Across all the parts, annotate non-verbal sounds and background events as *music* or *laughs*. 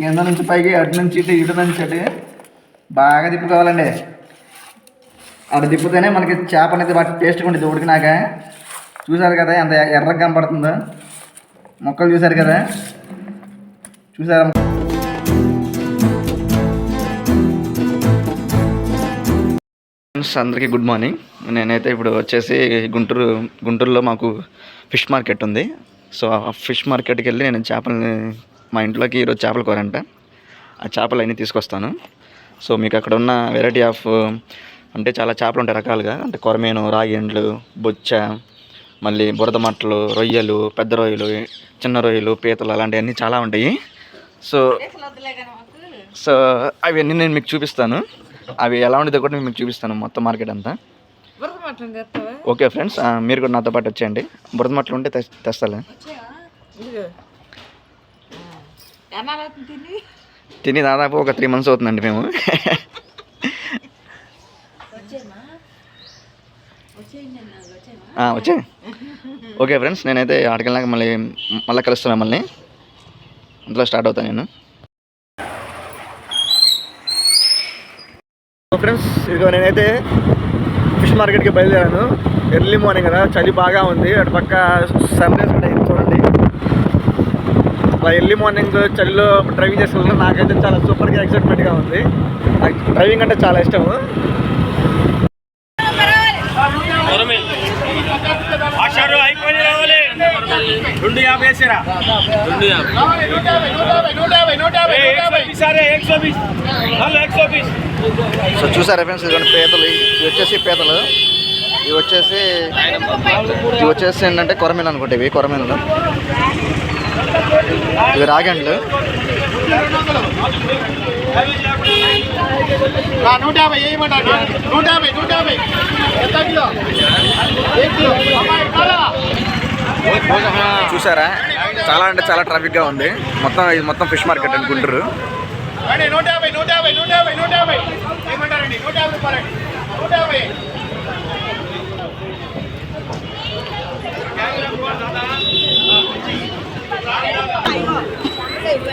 కింద నుంచి పైకి అటు నుంచి ఇటు ఇటు నుంచి అటు. బాగా తిప్పుకోవాలండి. అటు తిప్పితేనే మనకి చేప అనేది బాగా టేస్ట్గా ఉంటుంది ఉడికినాక చూసారు కదా ఎంత ఎర్రగా కనపడుతుందో. మొక్కలు చూసారు కదా. చూసారా? ఫ్రెండ్స్ అందరికీ గుడ్ మార్నింగ్ నేనైతే ఇప్పుడు వచ్చేసి గుంటూరు గుంటూరులో మాకు ఫిష్ మార్కెట్ ఉంది. సో ఆ ఫిష్ మార్కెట్కి వెళ్ళి నేను చేపలని మా ఇంట్లోకి ఈరోజు చేపల కూరంట ఆ చేపలు అన్నీ తీసుకొస్తాను. సో మీకు అక్కడ ఉన్న వెరైటీ ఆఫ్ అంటే చాలా చేపలు ఉంటాయి రకాలుగా. అంటే కొరమేను రాగిండ్లు బొచ్చ మళ్ళీ బురద మట్టలు రొయ్యలు పెద్ద రొయ్యలు చిన్న రొయ్యలు పీతలు అలాంటివన్నీ చాలా ఉంటాయి. సో సో అవన్నీ నేను మీకు చూపిస్తాను. అవి ఎలా ఉండేదో కూడా నేను మీకు చూపిస్తాను మొత్తం మార్కెట్ అంతా. ఓకే ఫ్రెండ్స్ మీరు కూడా నాతో పాటు వచ్చేయండి. బురద మట్టలు ఉంటే తెస్- తెస్తాలే. తిని? దాదాపు ఒక త్రీ మంత్స్ అవుతుందండి మేము. ఆ, వచ్చే. ఓకే ఫ్రెండ్స్ నేనైతే ఆడికెళ్ళాక మళ్ళీ మళ్ళీ కలుస్తాను మిమ్మల్ని అందులో స్టార్ట్ అవుతాను నేను. ఫ్రెండ్స్ ఇదిగో నేనైతే ఫిష్ మార్కెట్కి బయలుదేరాను. ఎర్లీ మార్నింగ్ కదా చలి బాగా ఉంది. అటు పక్క సన్ రైజ్ కూడా అలా ఎర్లీ మార్నింగ్ చలిలో డ్రైవింగ్ చేసిన నాకైతే చాలా సూపర్గా ఎక్సైట్మెంట్గా ఉంది. నాకు డ్రైవింగ్ అంటే చాలా ఇష్టము. రెండు యాభై వేసారా? రెండు యాభై. సరే ఎక్సో బీస్ హలో ఎక్సో బీస్ సో చూసారా ఫ్రెండ్స్ ఇదిగోండి పీతలు ఇవి వచ్చేసి పీతలు ఇవి వచ్చేసి ఇవి వచ్చేసి ఏంటంటే కొరమీను అనుకుంటే ఇవి కొరమీనులు. ఇవి రాగండ్లు. నూట యాభై వేయమంటారు. నూట యాభై నూట యాభై. ఎంత కిలో? కిలో? చూసారా? చాలా అంటే చాలా ట్రాఫిక్గా ఉంది. మొత్తం ఇది మొత్తం ఫిష్ మార్కెట్ రండి, నూట యాభై నూట యాభై నూట యాభై నూట యాభై. ఏమంటారండి? నూట యాభై రూపాయలండి నూట యాభై.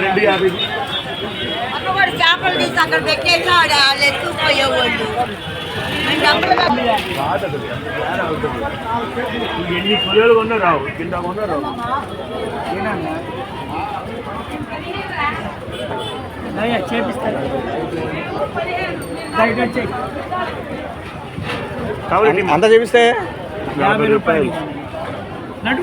రెండు యాభై చేపలు తీసి అక్కడ పెట్టేసి ఆడ వాళ్ళు ఎత్తుకుపోయేవాళ్ళు ఎన్ని కిలోలు కొన్నా రావు కింద కొన్నా రావు కాబట్టి అంతా చూపిస్తే? యాభై రూపాయలు. నటు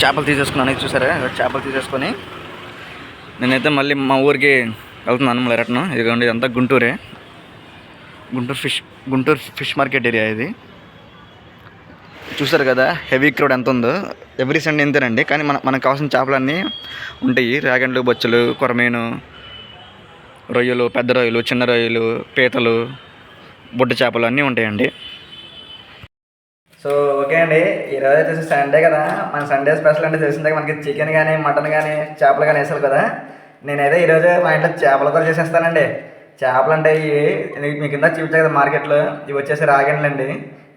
చేపలు తీసేసుకున్నాను చూసారా? చేపలు తీసేసుకొని నేనైతే మళ్ళీ మా ఊరికి వెళ్తున్నాను మళ్ళీ రట్నం ఇదిగోండి ఇదంతా గుంటూరే. Guntur fish Guntur fish market area ఇది. చూసారు కదా హెవీ క్రౌడ్ ఎంత ఉందో. ఎవ్రీ సండే ఇంతేనండి. కానీ మన మనకు కావాల్సిన చేపలన్నీ ఉంటాయి. రాగండ్లు బొచ్చులు కొరమీను రొయ్యలు పెద్ద రొయ్యలు చిన్న రొయ్యలు పీతలు బుడ్డ చేపలు అన్నీ ఉంటాయండి. సో ఓకే అండి. ఈరోజు వచ్చేసి సండే కదా. మన సండే స్పెషల్ అంటే తెలిసిందే మనకి చికెన్ కానీ మటన్ కానీ చేపలు కానీ వేసారు కదా. నేనైతే ఈరోజు మా ఇంట్లో చేపల కూర చేసేస్తానండి. చేపలు అంటే ఇవి మీకు కింద చూపించాయి కదా మార్కెట్లో. ఇవి వచ్చేసి రాగండ్లండి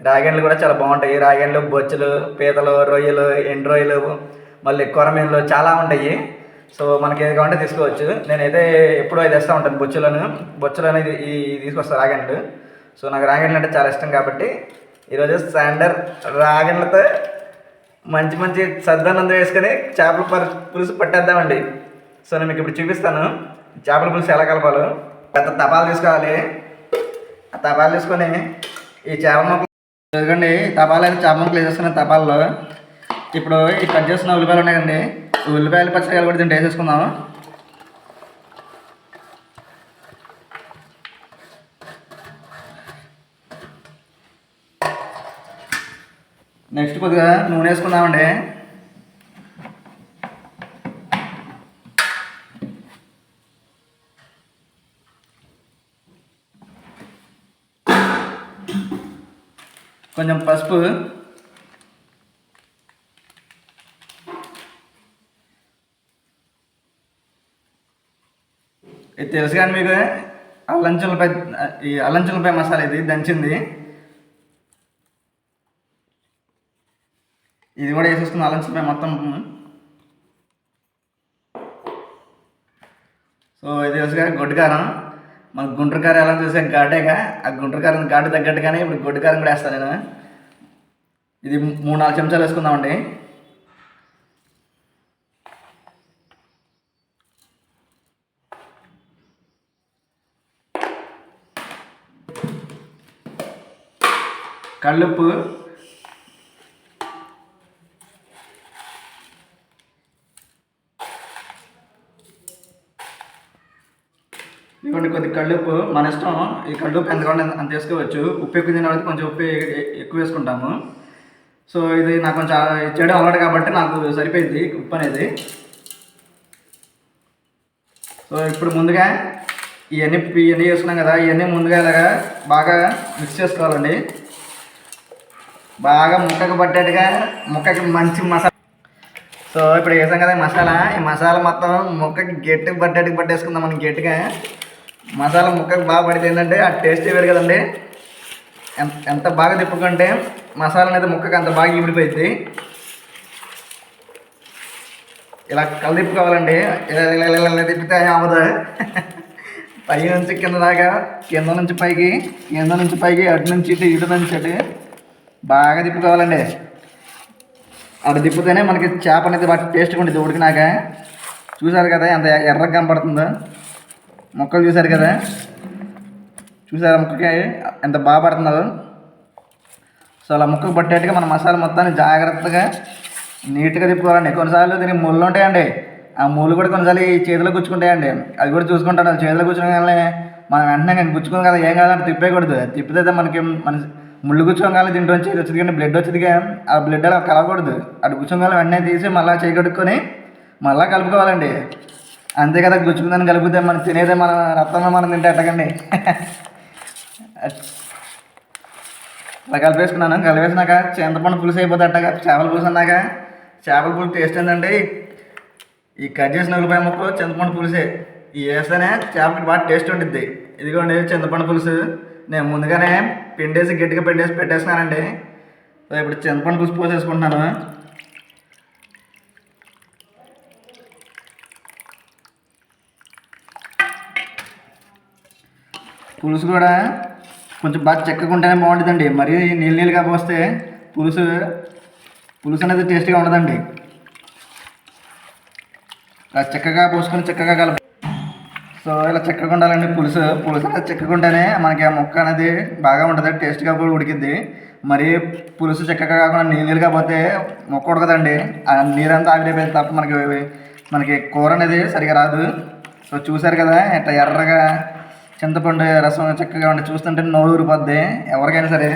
రాగండ్లు కూడా చాలా బాగుంటాయి. రాగండ్లు బొచ్చులు పీతలు రొయ్యలు ఎండు రొయ్యలు మళ్ళీ కొరమీన్లు చాలా ఉంటాయి. సో మనకి ఏది కావాలంటే తీసుకోవచ్చు. నేనైతే ఎప్పుడూ అది తెస్తూ ఉంటాను బొచ్చులను. బొచ్చులు అనేది ఈ తీసుకొస్తాను రాగండ్లు. సో నాకు రాగండ్లు అంటే చాలా ఇష్టం కాబట్టి ఈరోజు స్టాండర్ రాగండ్లతో మంచి మంచి సద్దానందం వేసుకొని చేపల పులుసు పట్టేద్దామండి. సో నేను మీకు ఇప్పుడు చూపిస్తాను. చేపల పులుసు ఎలా కలపాలో. పెద్ద తపాలు తీసుకోవాలి. ఆ తపాలు తీసుకొని ఈ చేప ఎందుకండి తపాలు అయితే చేప ముక్కలు చేస్తున్నాయి తపాల్లో. ఇప్పుడు ఈ కట్ చేస్తున్న ఉల్లిపాయలు ఉన్నాయి ఉల్లిపాయలు పచ్చకాయలు కూడా దీంట్లో వేసేసుకుందాం నెక్స్ట్ కొద్దిగా నూనె వేసుకుందామండి. కొంచెం పసుపు. ఇది తెలుసు కానీ మీకు అల్లం ఈ అల్లం మసాలా ఇది దంచింది. ఇది కూడా వేసేసుకున్న అల్లం మొత్తం. సో ఇది తెలుసు కానీ గొడ్డుకారం మన గుంటూరు ఎలా చూసాం ఘాటేగా ఆ గుంటూరు ఘాటు తగ్గట్టుగానే ఇప్పుడు గొడ్డుకారం కూడా వేస్తాను నేను. ఇది మూడు నాలుగు చెంచాలు వేసుకుందామండి. కళ్ళుప్పు ఇవ్వండి కొద్ది కళ్ళుప్పు. మన ఇష్టం. ఈ కళ్ళుప్పు ఎంత కావాలంటే అంత- వేసుకోవచ్చు. ఉప్పు ఎక్కువ తినే కొంచెం ఉప్పు ఎక్కువ వేసుకుంటాము. సో ఇది నాకు కొంచెం చెడు చేయడం అలవాటు కాబట్టి నాకు సరిపోయింది ఉప్పు అనేది. సో ఇప్పుడు ముందుగా ఇవన్నీ ఇవన్నీ వేసుకున్నాం కదా. ఇవన్నీ ముందుగా ఇలాగా బాగా మిక్స్ చేసుకోవాలండి. బాగా ముక్కకు పట్టేట్టుగా ముక్కకి మంచి మసాలా సో ఇప్పుడు వేసాం కదా మసాలా. ఈ మసాలా మొత్తం ముక్కకి గట్టికి పట్టేట్టుగా పట్టేసుకుందాం మనం గట్టిగా. మసాలా ముక్కకి బాగా పడితే ఏంటంటే ఆ టేస్ట్ వేరు కదండి. ఎంత ఎంత బాగా తిప్పుకుంటే మసాలా అనేది ముక్కకి అంత బాగా ఇమిడిపోయింది ఇలా కలదిప్పుకోవాలండి ఇలా ఇలా ఇలా ఇలా తిప్పితే అవ్వదు. *laughs* పై నుంచి కింద దాకా కింద నుంచి పైకి కింద నుంచి పైకి అటు నుంచి ఇటు ఇటు నుంచి అటు బాగా తిప్పుకోవాలండి. అటు తిప్పితేనే మనకి చేప అనేది బాగా టేస్ట్గా ఉంటుంది ఉడికినాక. చూసారు కదా ఎంత ఎర్రగా కనపడుతుందో. మొక్కలు చూసారు కదా? చూసారా ముక్కకి ఎంత బాగా పడుతున్నారు సో అలా ముక్కకు పట్టేట్టుగా మన మసాలా మొత్తాన్ని జాగ్రత్తగా నీట్గా తిప్పుకోవాలండి. కొన్నిసార్లు దీనికి ముళ్ళు ఉంటాయండి. ఆ ముళ్ళు కూడా కొన్నిసార్లు ఈ చేతిలో గుచ్చుకుంటాయండి. అది కూడా చూసుకుంటాను. చేతిలో గుచ్చుకోగానే మనం వెంటనే కానీ కదా ఏం కావాలంటే తిప్పేయకూడదు. తిప్పితే మనకి మన ముళ్ళు గుచ్చుకోగానే దీంట్లో వచ్చి వచ్చింది కానీ బ్లడ్ వచ్చిందిగా ఆ బ్లడ్ అలా కలవకూడదు. అటు గుచ్చుకోగానే వెంటనే తీసి మళ్ళీ చేయి మళ్ళీ కలుపుకోవాలండి. అంతే కదా గుచ్చుకుందని కలిపితే మనం తినేదే మన రక్తంలో మనం తింటే ఎట్టకండి? అలా కలిపేసుకున్నాను. కలిపేసినాక చింతపండు పులుసు అయిపోతే అట్టగా చేపల పులుసు అన్నాక? చేపల పులుసు టేస్ట్ ఏంటంటే ఈ కట్ చేసిన ఉల్లిపాయ ముక్కలు చింతపండు పులుసే. ఇవి వేస్తేనే చేపకి బాగా టేస్ట్ ఉంటుంది ఇదిగోండి చింతపండు పులుసు. నేను ముందుగానే పిండేసి గట్టిగా పిండేసి పెట్టేస్తున్నానండి. సో ఇప్పుడు చింతపండు పులుసు పోసేసుకుంటున్నాను. పులుసు కూడా కొంచెం బాగా చెక్కగా ఉంటేనే బాగుంటుందండి. మరీ నీళ్ళు నీళ్ళుగా పోస్తే పులుసు పులుసు అనేది టేస్ట్గా ఉండదండి. ఇలా చక్కగా పోసుకొని చక్కగా కలప సో ఇలా చక్కగా ఉండాలండి పులుసు. పులుసు అనేది చక్కగా ఉంటేనే మనకి ఆ ముక్క అనేది బాగా ఉంటుంది టేస్ట్గా కూడా ఉడికిద్ది. మరి పులుసు చక్కగా కాకుండా నీళ్ళు నీళ్ళుగా పోతే ముక్క ఉడకదండి. ఆ నీరంతా ఆవిరైపోయింది తప్ప మనకి మనకి కూర అనేది సరిగా రాదు. సో చూసారు కదా ఇట్లా ఎర్రగా చింతపండు రసం చక్కగా ఉండి చూస్తుంటే నోరు ఊరిపోద్ది. ఎవరికైనా సరే.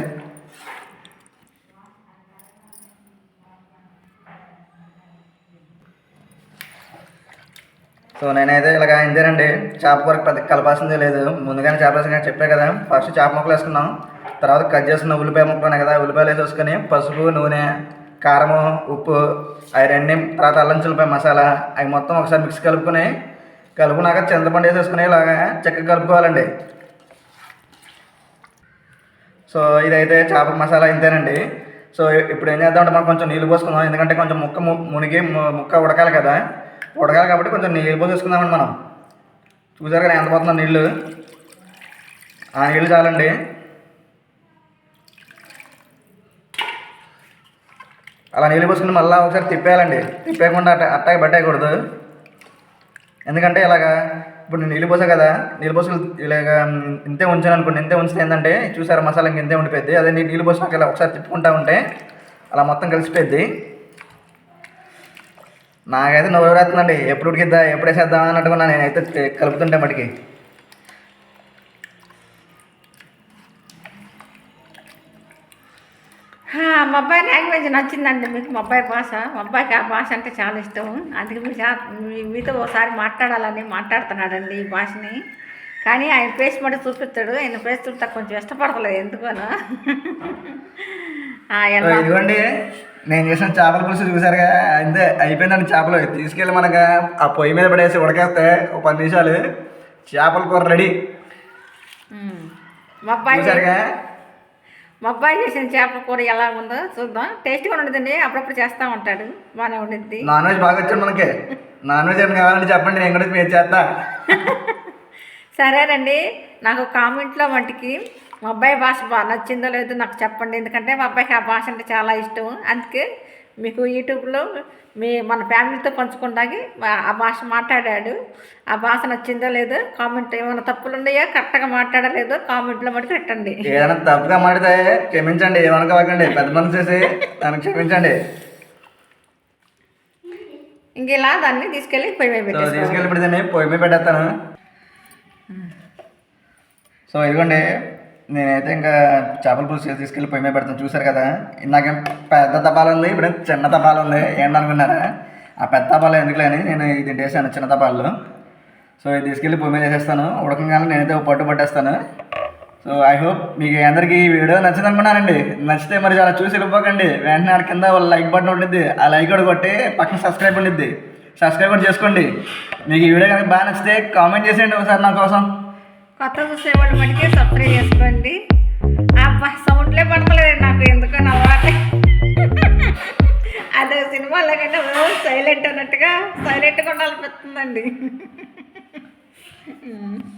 సో నేనైతే ఇలాగ ఇంతేనండి. చేప కూర పెద్ద కలపాల్సిందే లేదు. ముందుగానే చేప వేసుకుని చెప్పే కదా. ఫస్ట్ చేప ముక్కలు వేసుకున్నాం. తర్వాత కట్ చేసిన ఉల్లిపాయ ముక్కలు ఉన్నాయి కదా ఉల్లిపాయలు వేసేసుకొని పసుపు నూనె కారము ఉప్పు అవి రెండు తర్వాత అల్లం చిల్లిపాయ మసాలా అవి మొత్తం ఒకసారి మిక్స్ కలుపుకొని కలుపునాక చింతపండు వేసేసుకుని ఇలాగా చక్కగా కలుపుకోవాలండి. సో ఇదైతే చేప మసాలా ఇంతేనండి. సో ఇప్పుడు ఏం చేద్దామంటే మనం కొంచెం నీళ్ళు పోసుకుందాం. ఎందుకంటే కొంచెం ముక్క ము- మునిగి ముక్క ఉడకాలి కదా. ఉడకాలి కాబట్టి కొంచెం నీళ్ళు పోసేసుకుందామండి మనం. చూసారు కదా ఎంత పోతుందో నీళ్ళు. ఆ నీళ్ళు చాలండి. అలా నీళ్ళు పోసుకుని మళ్ళీ ఒకసారి తిప్పేయాలండి. తిప్పేయకుండా అట్ట అట్టాగి పట్టేయకూడదు ఎందుకంటే ఇలాగా ఇప్పుడు నేను నీళ్ళు పోసా కదా నీళ్ళు పోసలు ఇలాగ ఇంతే ఉంచాను అనుకోండి ఇంతే ఉంచితే ఏంటంటే చూసారా మసాలా ఇంక ఇంతే ఉండిపోద్ది అదే నీ- నీళ్ళు పోసినాక ఇలా ఒకసారి తిప్పుకుంటా ఉంటే అలా మొత్తం కలిసిపోద్ది నాకైతే నవ్వు ఎవరేస్తుందండి ఎప్పుడు ఉడికిద్దా ఎప్పుడు వేసేద్దాం అన్నట్టుగా నేనైతే కలుపుతుంటే మటుకి. మా అబ్బాయి లాంగ్వేజ్ నచ్చిందండి మీకు మా అబ్బాయి భాష. మా అబ్బాయికి ఆ భాష అంటే చాలా ఇష్టం. అందుకే మీ మీతో ఒకసారి మాట్లాడాలని మాట్లాడుతున్నాడండి ఈ భాషని. కానీ ఆయన ఫేస్ మటు చూపిస్తాడు. ఆయన ఫేస్ చూస్తే కొంచెం ఇష్టపడతలేదు ఎందుకనో. ఇదిగోండి. నేను చేసిన చేపల పులుసు చూసారుగా? అంతే అయిపోయిందండి చేపలు. తీసుకెళ్ళి మనక ఆ పొయ్యి మీద పడేసి ఉడకేస్తే ఒక పది నిమిషాలు చేపల కూర రెడీ. ఉమ్. మా అబ్బాయి చూసారుగా? మా అబ్బాయి చేసిన చేపల కూర ఎలా ఉందో చూద్దాం. టేస్ట్గా ఉండదండి. అప్పుడప్పుడు చేస్తూ ఉంటాడు. బాగానే ఉండిద్ది. నాన్ వెజ్ బాగా వచ్చాడు మనకి. నాన్ వెజ్ ఏమైనా కావాలంటే చెప్పండి నేను కూడా మీరు చేస్తా. సరేనండి. నాకు కామెంట్లో మటుకి మా అబ్బాయి భాష బాగా నచ్చిందో లేదో నాకు చెప్పండి. ఎందుకంటే మా అబ్బాయికి ఆ భాష అంటే చాలా ఇష్టం. అందుకే మీకు యూట్యూబ్లో మీ మన ఫ్యామిలీతో పంచుకుంటాకి ఆ భాష మాట్లాడాడు. ఆ భాష నచ్చిందో లేదో కామెంట్ ఏమైనా తప్పులు ఉన్నాయో కరెక్ట్గా మాట్లాడలేదో కామెంట్లో మటుకు పెట్టండి. ఏదైనా తప్పుగా మాడితే క్షమించండి ఏమనుకోకండి పెద్ద మనసు చేసి నన్ను క్షమించండి. ఇంక ఇలా దాన్ని తీసుకెళ్ళి పొయ్యి మీద పెట్టేసుకోవాలి. తీసుకెళ్ళి దీన్ని పొయ్యి మీద పెట్టేస్తాను. సో ఇదిగోండి. నేనైతే ఇంకా చేపల పులుసు చేసి తీసుకెళ్ళి పొయ్యి మీద పెడతాను. చూసారు కదా? నాకేం పెద్ద తపాలు ఉంది ఇప్పుడు చిన్న తపాలు ఉంది. ఏంటనుకున్నారా? ఆ పెద్ద తపాలు ఎందుకులేని నేను ఇది వేసాను చిన్న తపాలు సో ఇది తీసుకెళ్ళి పొయ్యి మీద వేసేస్తాను ఉడకంగానే నేనైతే ఒక పట్టు పట్టేస్తాను. సో ఐ హోప్ మీకు అందరికీ ఈ వీడియో నచ్చింది అనుకున్నానండి. నచ్చితే మరి చాలా చూసి వెళ్ళిపోకండి. వెంటనే ఆడ కింద లైక్ బటన్ ఉండిద్ది. ఆ లైక్ కూడా కొట్టి పక్కన సబ్స్క్రైబ్ ఉండిద్ది. సబ్స్క్రైబ్ కూడా చేసుకోండి. మీకు ఈ వీడియో కనుక బాగా నచ్చితే కామెంట్ చేసేయండి ఒకసారి నా కోసం. కొత్త చూసేవాళ్ళు మటుకే సబ్స్క్రైబ్ చేసుకోండి. అబ్బా సౌండ్లే పడతలేదు నాకు ఎందుకని నవ్వాలి. *laughs* అదే సినిమాలో కంటే సైలెంట్ అన్నట్టుగా సైలెంట్గా ఉండాలనిపిస్తుందండి. *laughs*